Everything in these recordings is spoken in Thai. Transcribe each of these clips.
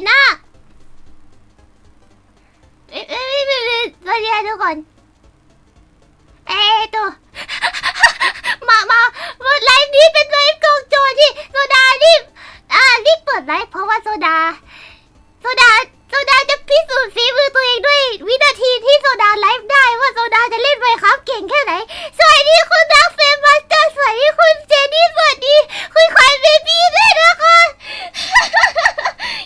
นนะเอ้ยเอ้ยเอ้ยเอ้ยเอ้ยสวัสดีค่ะทุกคนเอ้ยตัว มามามาไลฟ์นี้เป็นไลฟ์กองโจรที่โซดารีบอ่ารีบเปิดไลฟ์เพราะว่าโซดา โซดา โซดาจะพิสูจน์ฝีมือตัวเองด้วย วินาทีที่โซดาไลฟ์ได้ว่าโซดาจะเล่นไมครับเก่งแค่ไหน สวัสดีคุณดักเฟมมาสเตอร์สวัสดีคุณเจนี่สวัสดีคุณควายเบบี้ด้วยนะคะ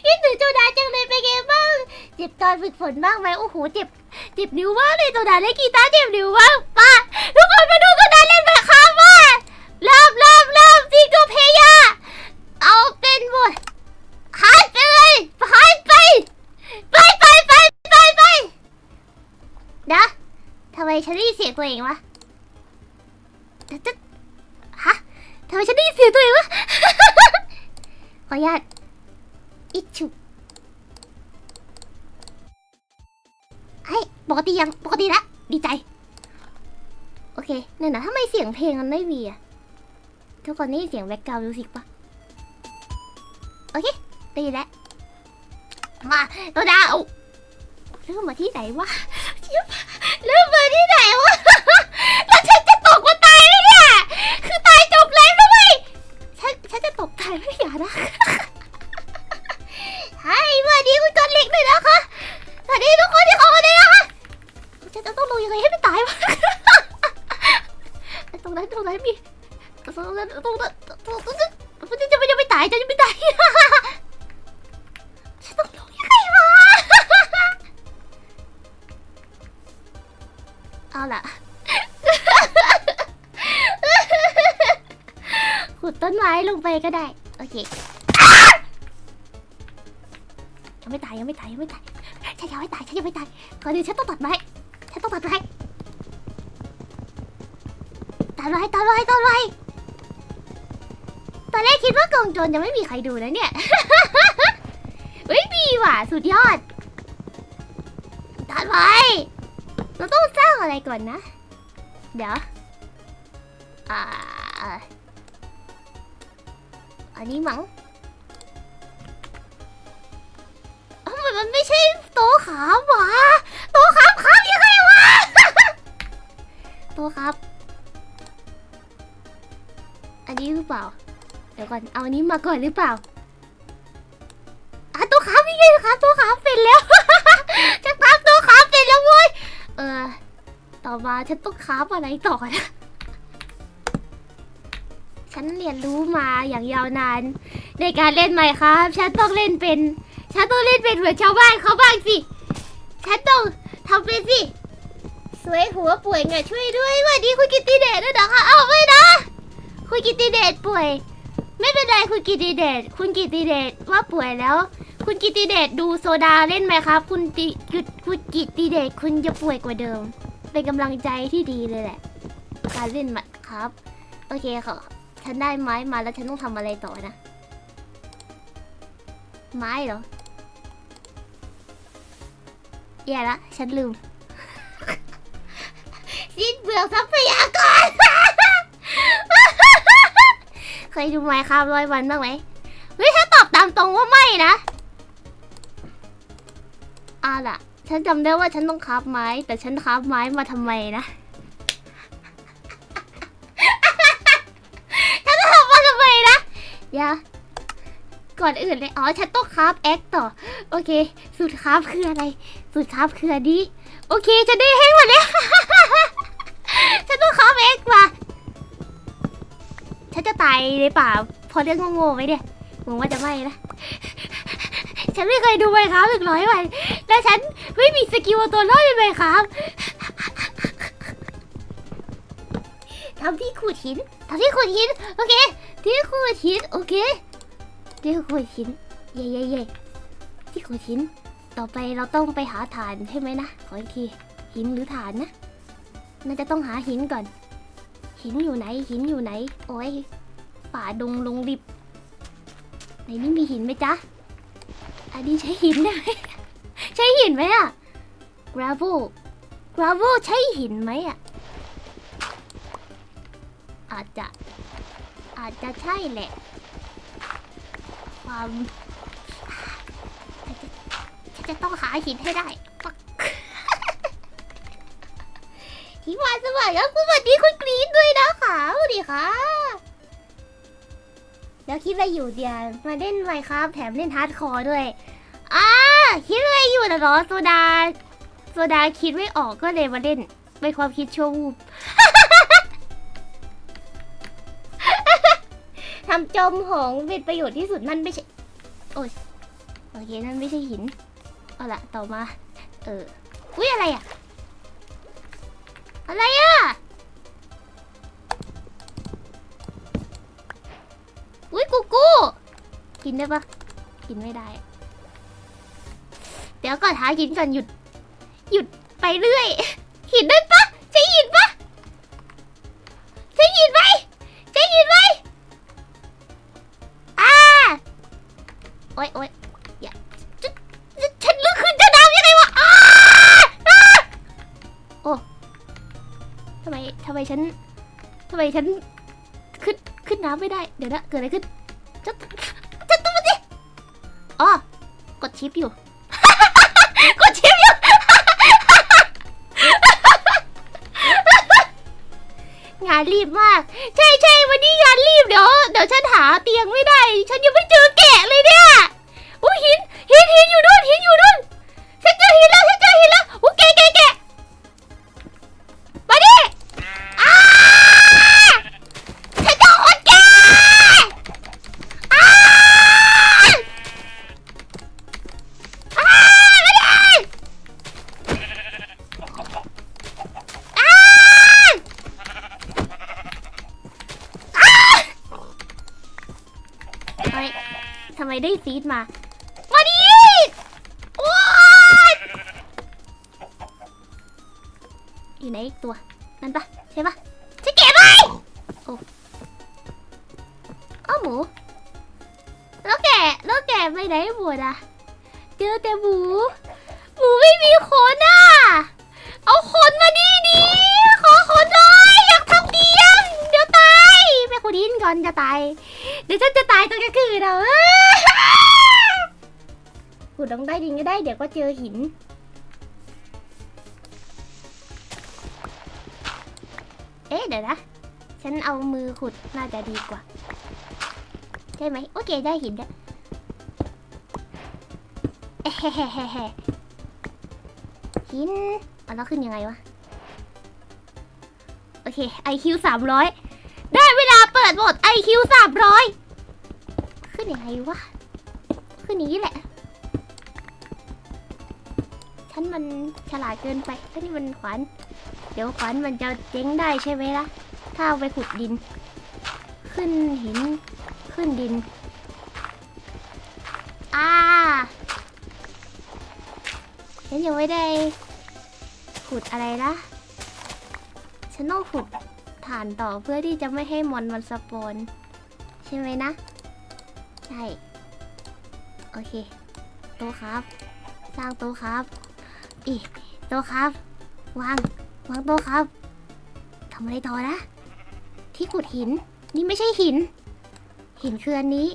คิดถึงโซดาจังเลยเป็นไงบ้างเจ็บตอนฝึกฝนบ้างไหมโอ้โหเจ็บเจ็บนิ้วมากเลยโซดาเล่นกีตาร์เจ็บนิ้วมากป้าทุกคนมาดูโซดาเล่นไมครับว่าเริ่มเริ่มเริ่มซิงเกิลเพย์เอาเป็นหมดหายไปเลยหายไปไปไปไปไปไปนะทำไมฉันได้ยินเสียงตัวเองวะจะจะฮะทำไมฉันได้ยินเสียงตัวเองวะ ขออนุญาต อิชุไอ้ยปกติยังปกติละดีใจ โอเคเนี่ยนะทำไมเสียงเพลงมันไม่มีอะทุกคนได้ยินเสียงแบ็กกราวด์มิวสิกปะโอเคได้ยินแล้วมาตัวดาวเริ่มมาที่ไหนวะเริ่มมาที่ไหนวะแล้วฉันจะตกมาตายไหมเนี่ยคือตายจบเลยนะเว้ยฉันฉันจะตกตายไม่อย่านะีคุณจอนเล็กด้วยนะคะสวัสดีทุกคนที่เข้ามาเลยนะคะฉันจะต้องลงยังไงให้ไม่ตายวะตรงนั้นตรงนั้นมีตรงนั้นตรงนั้นตรงนั้นฉันจะไม่จะไม่ตายฉันจะไม่ตายฉันต้องลงยังไงวะเอาล่ะขุดต้นไม้ลงไปก็ได้ โอเค ไม่ตายยังไม่ตายยังไม่ตายฉันยังไม่ตายฉันยังไม่ตายก่อนอื่นฉันต้องตัดไม้ฉันต้องตัดไม้ตัดไม้ตัดไม้ตัดไม้ตอนแรกคิดว่ากองโจรจะไม่มีใครดูนะเนี่ยเฮ้ยดีว่ะสุดยอดตัดไว้เราต้องสร้างอะไรก่อนนะ เดี๋ยวอ่าอันนี้มั้ง โต๊ะขาวหวะโต๊ะขาวขาวยังไงวะต๊ะครับ อันนี้หรือเปล่า เดี๋ยวก่อนเอาอันนี้มาก่อนหรือเปล่าอะตัวขาพี่ไงคะตัวขาเป็นแล้วจะคราบตัวขาเป็นแล้วเว้ยเออ ต่อมาฉันต้องคราบอะไรต่อนะฉันเรียนรู้มาอย่างยาวนาน ในการเล่นไหมครับ ฉันต้องเล่นเป็น ฉันต้องเล่นเป็นเหมือนชาวบ้านเขาบ้างสิ ฉันต้องทำเป็นสิสวยหัวป่วยไงช่วยด้วยวัสดีคุณกิติเดชด้วยนะคะเอาไม่นะ คุณกิติเดชป่วย ไม่เป็นไรคุณกิติเดชคุณกิติเดชว่าป่วยแล้ว คุณกิติเดชดูโซดาเล่นไหมครับ คุณติคุณคุณกิติเดชคุณจะป่วยกว่าเดิม เป็นกำลังใจที่ดีเลยแหละ การเล่นไหมครับ โอเคค่ะฉันได้ไม้มาแล้วฉันต้องทำอะไรต่อนะ ไม้เหรอ แย่ละฉันลืม สิ้นเบื่อทรัพยากร เคยดูไหมครับร้อยวันบ้างไหมเฮ้ยถ้าตอบตามตรงว่าไม่นะเอาล่ะ ฉันจำได้ว่าฉันต้องคาบไม้ แต่ฉันคาบไม้มาทำไมนะฉันจะทำมาทำไมนะเดี๋ยว ก่อนอื่นเลย อ๋อ ฉันต้องคราฟแอคต่อ โอเค สูตรคราฟคืออะไร สูตรคราฟคืออันนี้ โอเคจะได้แห้งหมดแล้ว ฉันต้องคราฟแอคมาฉันจะตายในป่าเพอเรื่องโง่ๆไหมเนี่ยหวังว่าจะไม่นะ ฉันไม่เคยดูเลยครับถึงร้อยวันและฉันไม่มีสกิลตัวรอดเลยครับทำที่ขูดหินทำที่ขูดหิน โอเค ที่ขูดหิน โอเค ที่ขูดหินเย่เย่เย่ที่ขูดหินต่อไปเราต้องไปหาฐานใช่ไหมนะ ขออีกที หินหรือฐานนะ น่าจะต้องหาหินก่อน หินอยู่ไหน หินอยู่ไหน โอ้ย ป่าดงลงดิบ ในนี้มีหินไหมจ๊ะ อันนี้ใช้หินได้ไหมใช้หินไหมอะ gravel gravel ใช้หินไหมอะอาจจะ อาจจะใช่แหละ ความใจจะต้องหาหินให้ได้ปักหิมานสวัสดีครับสวัสดีคุณกรีนด้วยนะคะสวัสดีค่ะแล้วคิดอะไรอยู่เดียมาเล่นไมครับแถมเล่นฮาร์ดคอร์ด้วยอ่าคิดอะไรอยู่นะเหรอโซดาโซดาคิดไม่ออกก็เลยมาเล่นเป็นความคิดชั่ววูบ ทำจมหงเป็นประโยชน์ที่สุดมันไม่ใช่ โอ้ยโอเคนั่นไม่ใช่หิน เอาละต่อมา เออ อุ้ยอะไรอะอะไรอะอุ้ยกูกูกินได้ปะกินไม่ได้ เดี๋ยวก่อนหาหินก่อนหยุด หยุดไปเรื่อย หินได้ปะ ฉันขึ้นขึ้นน้ำไม่ได้ เดี๋ยวนะเกิดอะไรขึ้นจะจะตัวสิอ๋อกดชิปอยู่ กดชิปอยู่ งานรีบมาก ใช่ใช่วันนี้งานรีบเดี๋ยวเดี๋ยวฉันหาเตียงไม่ได้ ฉันยังไม่เจอแกะเลยเนี่ย อีกตัว นั่นปะใช่ปะจะเก็บไหมโอ้เอาหมู แล้วแกะแล้วแกะไปไหนหมดอะ เจอแต่หมู หมูไม่มีขนอะ เอาขนมาดีดีขอขนหน่อยอยากทำเตียงเดี๋ยวตายแม่คุณดินก่อนจะตาย เดี๋ยวฉันจะตายตอนกลางคืนเอาขุดลงใต้ดินก็ได้เดี๋ยวก็เจอหิน ดี๋ยวนะ ฉันเอามือขุดน่าจะดีกว่า ใช่ไหมโอเคได้หินแล้วหินเอาแล้วขึ้นยังไงวะ โอเค IQ สามร้อยได้เวลาเปิดโหมด IQ สามร้อยขึ้นยังไงวะ ขึ้นนี้แหละ ฉันมันฉลาดเกินไปถ้านี่มันขวาน เดี๋ยวขวานมันจะเจ๊งได้ใช่ไหมล่ะ ถ้าเอาไปขุดดิน ขึ้นหิน ขึ้นดิน อ่าฉันยังไม่ได้ขุดอะไรนะ ฉันต้องขุดฐานต่อเพื่อที่จะไม่ให้มอนมันสปอนใช่ไหมนะ ใช่ โอเค โตครับ สร้างโตครับ อีโตครับ วาง วางโต๊ะครับทำอะไรต่อนะ ที่ขุดหิน นี่ไม่ใช่หิน หินคืออันนี้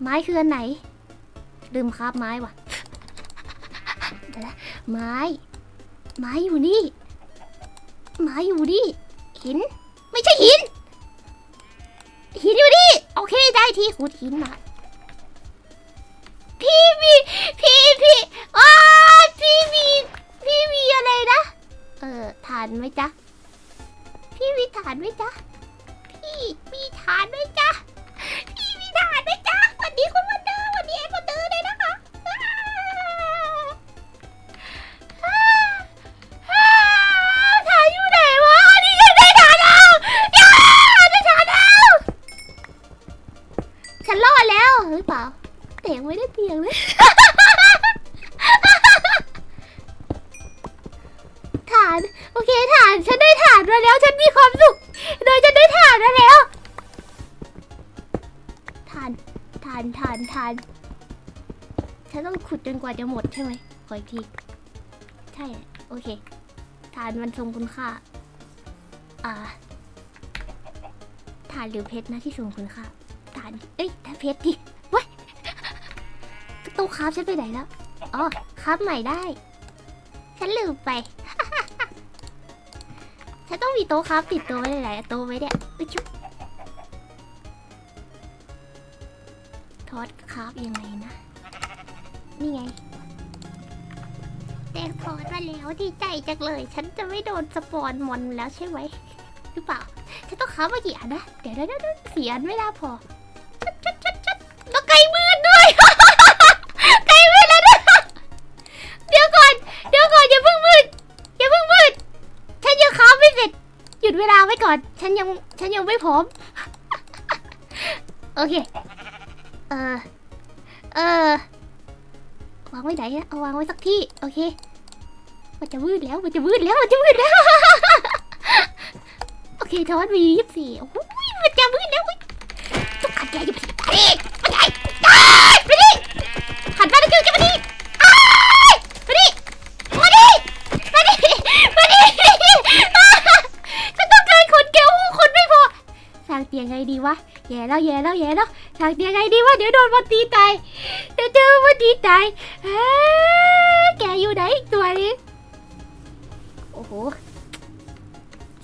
ไม้คืออันไหน ลืมคราบไม้ว่ะเดี๋ยวนะไม้ ไม้อยู่นี่ ไม้อยู่นี่ หิน ไม่ใช่หิน หินอยู่นี่ โอเคได้ที่ขุดหินมา พี่มีพี่พี่อ้าพี่มีพี่ เออทานไหมจ๊ะ พี่มีทานไหมจ๊ะ พี่มีทานไหมจ๊ะ ขุดจนกว่าจะหมดใช่ไหมขออีกที ใช่ โอเค ฐานมันทรงคุณค่า อ่า ฐานหรือเพชรนะที่ทรงคุณค่า ฐาน เอ้ยแต่เพชรดิว้ยตู้คราฟฉันไปไหนแล้ว อ๋อ ครับใหม่ได้ ฉันลืมไป ฉันต้องมีโต๊ะครับติดตัวไว้หลายๆโต๊ะไว้เนี่ยอุ๊ยชุบทอดครับยังไงนะ นี่ไงแดงทอดมาแล้วดีใจจังเลย ฉันจะไม่โดนสปอนมอนแล้วใช่ไหมหรือเปล่า ฉันต้องค้ามากี่อันนะ เดี๋ยวเดี๋ยวเดี๋ยวสี่อันไม่น่าพอชัดชัดชัดชัดแล้วไก่มืดด้วย ไก่มืดแล้วด้วยเดี๋ยวก่อน เดี๋ยวก่อนอย่าเพิ่งมืด อย่าเพิ่งมืด ฉันยังค้าไม่เสร็จ หยุดเวลาไว้ก่อน ฉันยัง ฉันยังไม่พร้อม โอเค เออ เออ วางไว้ไหนอะเอาวางไว้สักที่ โอเค มันจะมืดแล้ว มันจะมืดแล้ว มันจะมืดแล้ว โอเคทอดวียี่สิบสี่โอ้โหมันจะมืดแล้วเว้ยทุกขันแกอยู่ไปดิไปดิไปดิหันมาแล้วคิวจะมาดิอ้ายมาดิมาดิมาดิมาดิฉันต้องการคนแก้วคนไม่พอสร้างเตียงไงดีวะแย่แล้วแย่แล้วแย่แล้วสร้างเตียงไงดีวะเดี๋ยวโดนมันตีตายเดี๋ยวเจอมันตีตาย เอ้ยแกอยู่ไหนอีกตัวนี้โอ้โห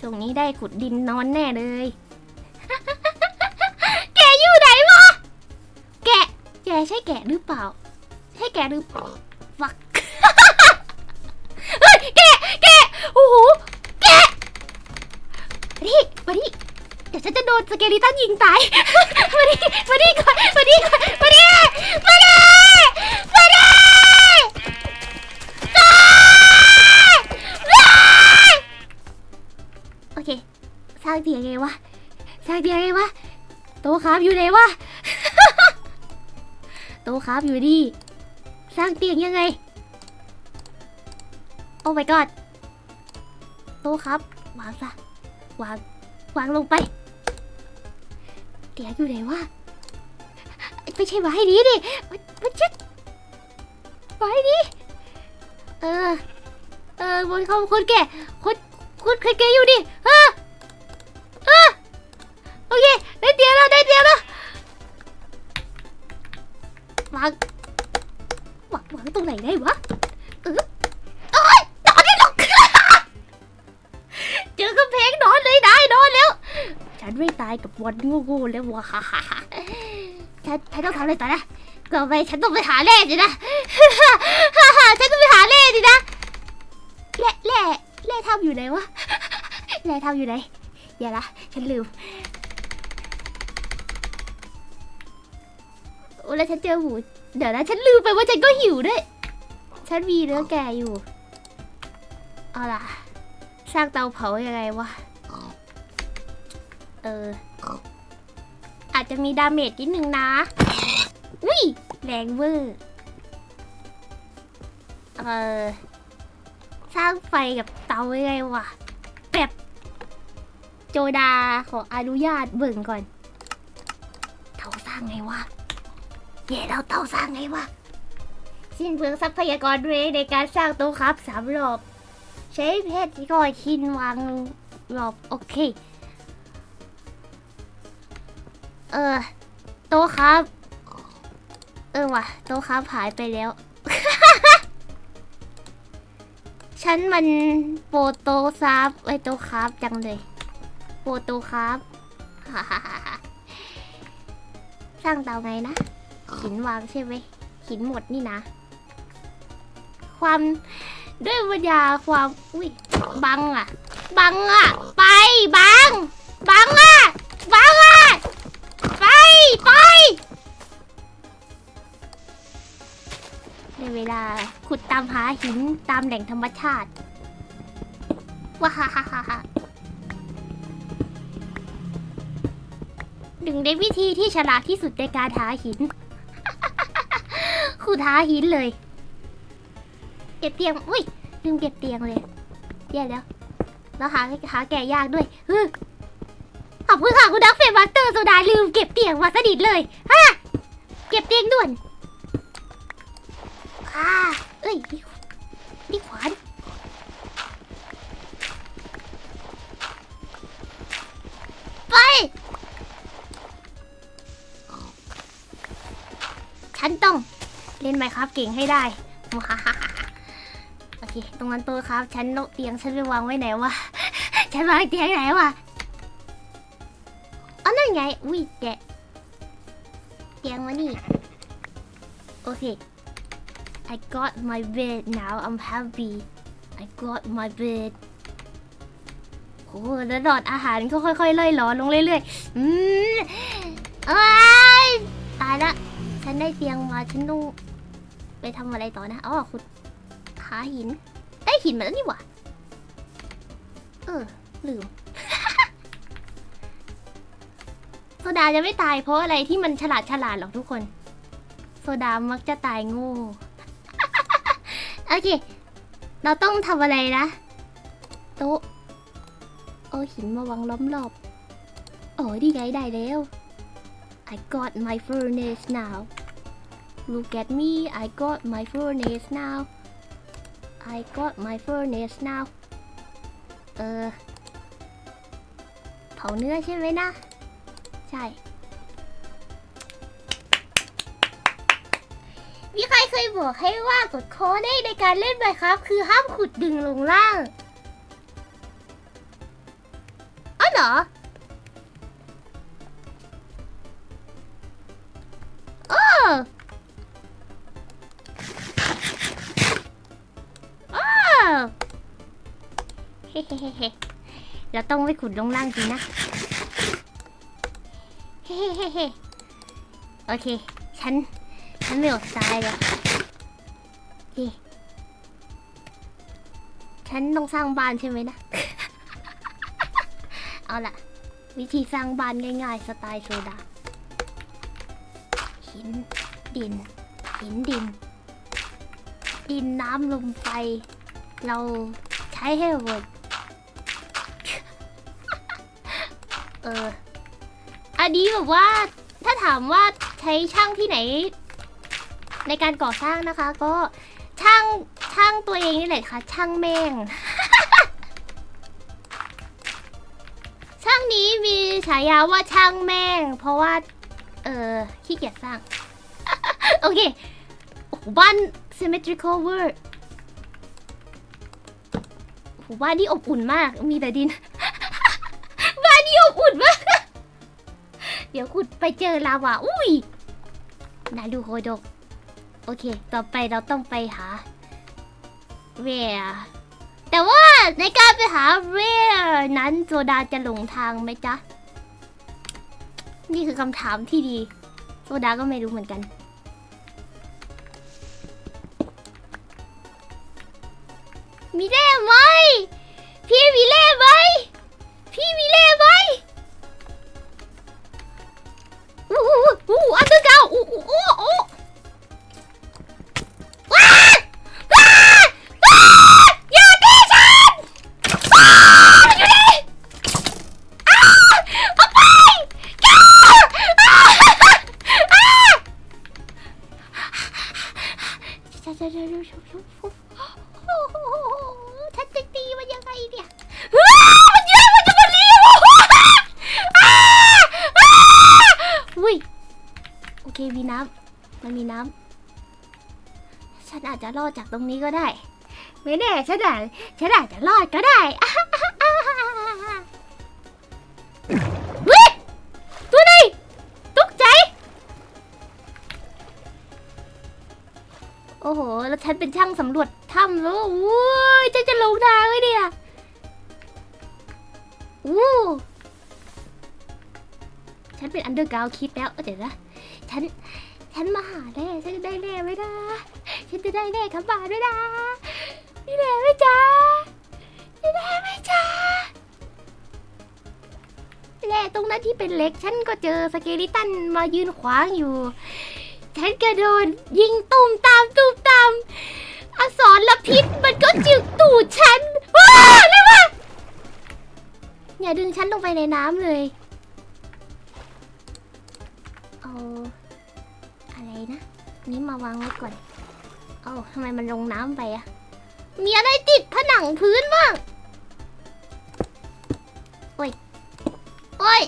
ช่วงนี้ได้ขุดดินนอนแน่เลย แกอยู่ไหนวะ แกะ แกใช่แกะหรือเปล่า ใช่แกะหรือเปล่าฟัก เฮ้ย แกะ แกะ โอ้โห แกะมาดิมาดิเดี๋ยวฉันจะโดนสเกลิตันยิงตาย มาดิมาดิก่อนมาดิก่อนมาดิมาดิางเตียงไงวะสร้างเตียงไงวะโตครับอยู่ไหนวะ โตครับอยู่นี่สร้างเตียงยังไง โอ้ my god โตครับวางซะวางวางลงไป เตียงอยู่ไหนวะไม่ใช่ไม้นี้ดิมันมันชิดไม้นี้เออ เออบนเขาคนแก่คนคนเคยแกอยู่ดิเโอเค ได้เตียงแล้ว ได้เตียงแล้ววางวางวางตรงไหนได้วะเออโอ๊ยนอนได้หรอกเจอกำแพงนอนเลยได้นอนแล้ว ฉันไม่ตายกับวันโง่ๆแล้ววะฉันฉันต้องทำอะไรต่อนะก่อไปฉันต้องไปหาแร่สินะฮ่าฮ่าฉันต้องไปหาแร่สินะแร่แร่แร่ทำอยู่ไหนวะแร่ทำอยู่ไหนอย่าละฉันลืม อ้แล้วฉันเจอหมูเดี๋ยวนะฉันลืมไปว่าฉันก็หิวด้วย ฉันมีเนื้อแก่อยู่ เอาล่ะ สร้างเตาเผายังไงวะ เออ อาจจะมีดาเมจนิดนึงนะ อุ้ยแรงเวอร์ เออ สร้างไฟกับเตายังไงวะแบบโจดาขออนุญาตเบิ่งก่อน เตาสร้างไงวะ แย่แล้วเตาสร้างไงวะ สิ้นเปลืองทรัพยากรด้วยในการสร้างโต๊ะครับสามรอบ ใช้เพชรที่ก่อยคินวางรอบโอเค เออ โต๊ะครับ เออว่ะ โต๊ะครับหายไปแล้ว ฉันมันโปรโตซาบไอโต๊ะครับจังเลย โปรโตครับ สร้างเตาไงนะ หินวางใช่ไหมหินหมดนี่นะ ความด้วยวิญญาความอุ้ยบังอะ บังอะ ไปบัง บังอะ บังอะ ไปไปในเวลาขุดตามหาหินตามแหล่งธรรมชาติว้าฮ่าฮ่าฮ่าฮ่าหนึ่งในวิธีที่ฉลาดที่สุดในการหาหิน ขุดหาหินเลย เก็บเตียง อุ้ยลืมเก็บเตียงเลยแย่แล้วแล้วหาหาแก่ยากด้วยขอบคุณค่ะคุณดักเฟรมาสเตอร์โซดาลืมเก็บเตียงมาสนิทเลยฮะเก็บเตียงด่วนอ่าเอ้ยนี่นี่ เล่นไมครับเก่งให้ได้โอเค ตรงนั้นต๊ะครับ ฉันโต๊ะเตียงฉันไปวางไว้ไหนวะ ฉันวางเตียงไหนวะอ๋อนั่นไง อุ้ยแกเตียงมานี่ โอเค I got my bed now I'm happy I got my bed โอ้แล้วหลอดอาหารก็ค่อยๆเล่อยหลอลงเรื่อยๆ อืมอ้ยตายละ ฉันได้เตียงมา ฉันต้อง ไปทำอะไรต่อนะอ๋อขุดหาหิน ได้หินมาแล้วนี่หว่า เออ ลืมโซดาจะไม่ตายเพราะอะไรที่มันฉลาดฉลาดหรอกทุกคน โซดามักจะตายโง่โอเค เราต้องทำอะไรนะโต๊ะเอาหินมาวางล้อมรอบโอ้ดีไงได้แล้ว I got my furnace now Look at me I got my furnace now I got my furnace now เออเผาเนื้อใช่ไหมนะ ใช่ มีใครเคยบอกให้ว่ากดโค้ดได้ในการเล่นไหมครับ คือห้ามขุดดึงลงล่าง อ๋อเหรอ เฮ้เราต้องไม่ขุดลงล่างจริงนะเฮ้เฮ้เฮ้โอเค ฉัน ฉันไม่อดตายเลยโอเคฉันต้องสร้างบ้านใช่ไหมนะ เอาล่ะ วิธีสร้างบ้านง่ายๆ สไตล์โซดา หิน ดิน หินดิน ดินน้ำลมไฟ เราใช้ให้หมด เออ อันนี้แบบว่าถ้าถามว่าใช้ช่างที่ไหน ในการก่อสร้างนะคะ ก็ช่างช่างตัวเองนี่แหละค่ะ ช่างแม่ง ช่างนี้มีฉายาว่าช่างแม่ง เพราะว่า เออขี้เกียจสร้าง โอเคโอ้โหบ้าน symmetrical word โอ้โหบ้านนี่อบอุ่นมากมีแต่ดิน เดี๋ยวขุดไปเจอลาวาอุ้ยนาดูโฮโดกโอเค ต่อไปเราต้องไปหาเรียแต่ว่าในการไปหาเรียนั้นโซดาจะหลงทางไหมจ๊ะ นี่คือคำถามที่ดี โซดาก็ไม่รู้เหมือนกัน มีเล่ไหม พี่มีเล่ไหม พี่มีเล่ไหม อู้หูอู้อันเดอร์กา ตรงนี้ก็ได้ ไม่แน่ฉันอาจฉันอาจจะรอดก็ได้เฮ้ยตัวไหนตกใจ โอ้โห แล้วฉันเป็นช่างสำรวจถ้ำแล้วอุ้ยฉันจะลงทางไหมเนี่ยอู้ฉันเป็นอันเดอร์กราวคิดแล้วเออเดี๋ยวนะ ฉัน ฉันมาหาแน่ฉันจะได้แน่ไหมนะ ฉันจะได้แน่ครับาด้วยนะนี่แน่ไหมจ๊ะนี่แน่ไหมจ๊ะแน่ตรงนั้นที่เป็นเล็กฉันก็เจอสเกลิตันมายืนขวางอยู่ ฉันกระโดดยิงตุ่มตามตุ่มตามอสรละพิษมันก็จึกตูดฉันว้าอะไรวะอย่าดึงฉันลงไปในน้ำเลยเอาอะไรนะ นี้มาวางไว้ก่อน เอาทำไมมันลงน้ำไปอะมีอะไรติดผนังพื้นบ้าง โอ้ย โอ้ย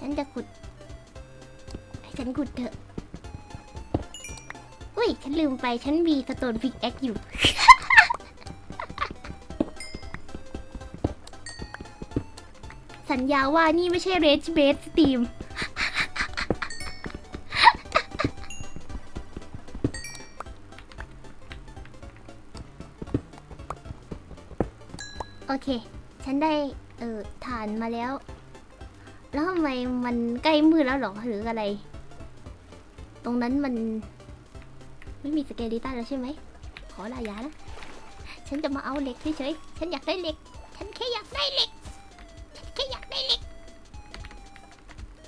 ฉันจะขุด ให้ฉันขุดเถอะ อุ้ย ฉันลืมไป ฉันมีสโตนฟิกแอคอยู่ สัญญาว่านี่ไม่ใช่เรจเบสสตีม โอเค ฉันได้ เอ่อฐานมาแล้ว แล้วทำไมมันใกล้มืดแล้วหรอ หรืออะไร ตรงนั้นมัน ไม่มีสเกลิตันแล้วใช่ไหม ขอลายานะ ฉันจะมาเอาเหล็กเฉยๆ ฉันอยากได้เหล็ก ฉันแค่อยากได้เหล็ก ฉันแค่อยากได้เหล็ก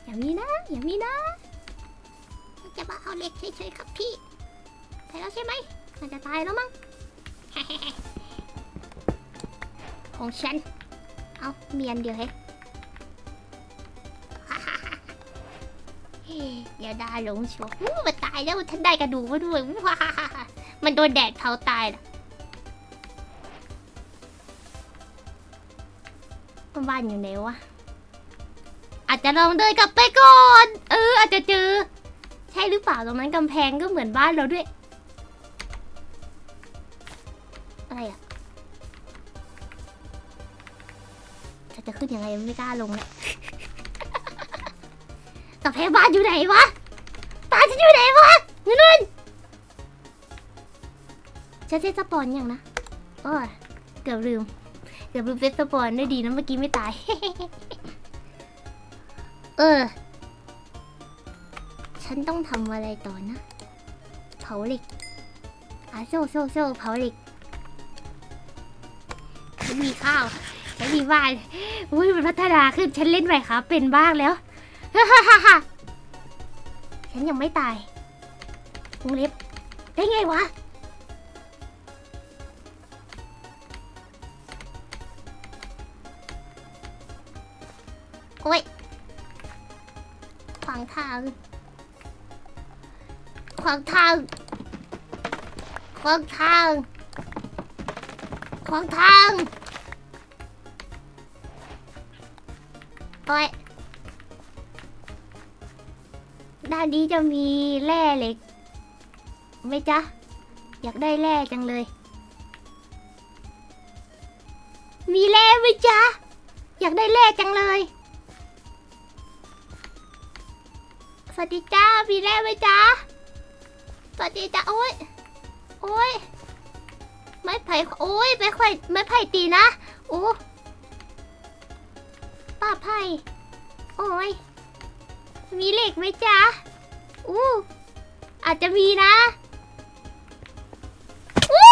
อย่ามีนะ อย่ามีนะฉันจะมาเอาเหล็กเฉยๆครับพี่ตายแล้วใช่ไหมน่าจะตายแล้วมั้ง ของฉัน เอาเมียนเดียวเฮ้เดี๋ยวดาหลงชัวร์อู้มันตายแล้วฉันได้กระดูกมาด้วยว้ามันโดนแดดเผาตายล่ะบ้านอยู่ไหนวะ อาจจะลองเดินกลับไปก่อน เออ อาจจะเจอ ใช่หรือเปล่าตรงนั้นกำแพงก็เหมือนบ้านเราด้วย อะไรอะ จะขึ้นยังไงไม่กล้าลงเลยกำแพงบ้านอยู่ไหนวะตาฉันอยู่ไหนวะนู่นนนฉันเซตสปอนยังนะโอ้เกือบลืม เกือบลืมเซตสปอนได้ดีนะเมื่อกี้ไม่ตาย เออ ฉันต้องทำอะไรต่อนะ เผาเหล็กอะโซ่โซ่โซ่เผาเหล็กมีข้าว ฉันมีบ้านอุ้ยมันพัฒนาขึ้นฉันเล่นไหวครับเป็นบ้างแล้วฮ่าฮ่าฮ่าฉันยังไม่ตายวงเล็บได้ไงวะโอ้ยขวางทาง ขวางทาง ขวางทาง ขวางทาง โอ้ยด้านนี้จะมีแร่เหล็กไหม่จ๊ะ อยากได้แร่จังเลย มีแร่ไหมจ๊ะ อยากได้แร่จังเลย สวัสดีจ้า มีแร่ไหมจ๊ะ สวัสดีจ้าโอ้ยโอ้ยไม่ไผ่โอ้ยไม่ไผ่ไม่ไผ่ตีนะโอ้ ป้าไผ่โอ้ย มีเหล็กไหมจ๊ะ อู้อาจจะมีนะ อู้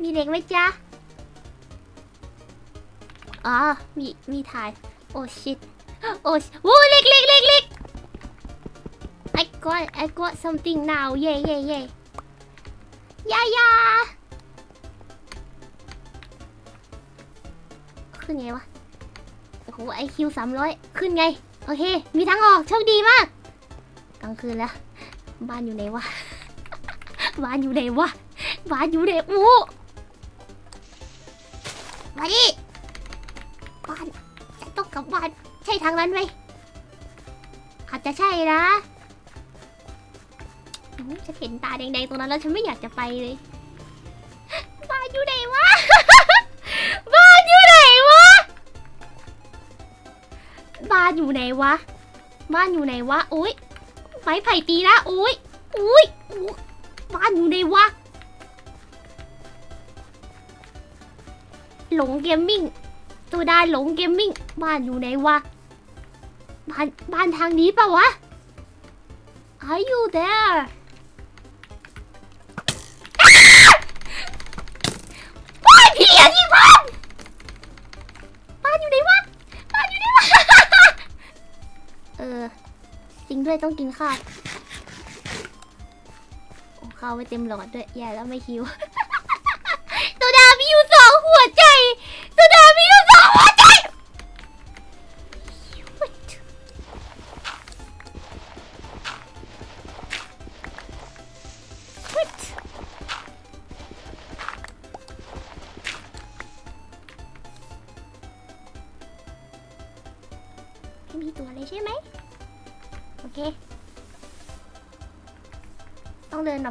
มีเหล็กไหมจ๊ะ อ๋อ มี มีถ่าย โอ้ชิตโอ้โอ้เหล็กเหล็กเหล็กเหล็ก I got I got something now เย่เย่เขึ้นไงวะ โอ้โหไอคิวสามร้อยขึ้นไง โอเค มีทางออก โชคดีมาก กลางคืนแล้ว บ้านอยู่ไหนวะ บ้านอยู่ไหนวะ บ้านอยู่ไหนอู้มาดิ บ้านจะต้องกลับบ้าน ใช่ทางนั้นไหมอาจจะใช่นะอื้อฉันเห็นตาแดงๆตรงนั้นแล้วฉันไม่อยากจะไปเลย บ้านอยู่ไหนวะานอยู่ไหนวะ บ้านอยู่ไหนวะอุ้ยไม้ไผ่ตีนะอุ้ยอุ้ยอุ๊ยบ้านอยู่ไหนวะ หลงเกมมิ่งตัวได้หลงเกมมิ่ง บ้านอยู่ไหนวะ บ้านบ้านทางนี้ปะวะ Are you there ด้วยต้องกินข้าวข้าวไว้เต็มหลอดด้วยแย่แล้วไม่คิว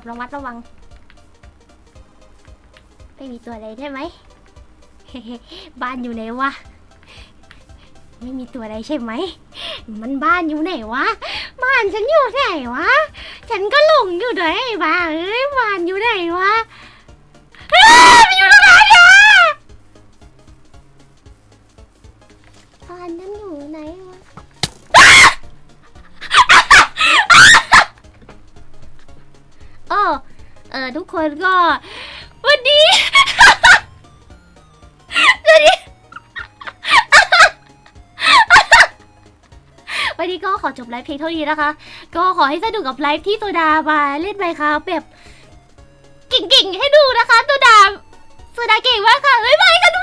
แบบระมัดระวัง ไม่มีตัวอะไรได้ไหม บ้านอยู่ไหนวะ ไม่มีตัวอะไรใช่ไหม มันบ้านอยู่ไหนวะ บ้านฉันอยู่ไหนวะ ฉันก็หลงอยู่ไหนบ้าเอ้ยบ้านอยู่ไหนวะ คนก็วันนี้ วันนี้ วันนี้ก็ขอจบไลฟ์เพียงเท่านี้นะคะ ก็ขอให้สนุกกับไลฟ์ที่โซดามาเล่นไปค่ะแบบเก่งๆให้ดูนะคะโซดาโซดาเก่งมากค่ะบ๊ายบายกันจ้าเด้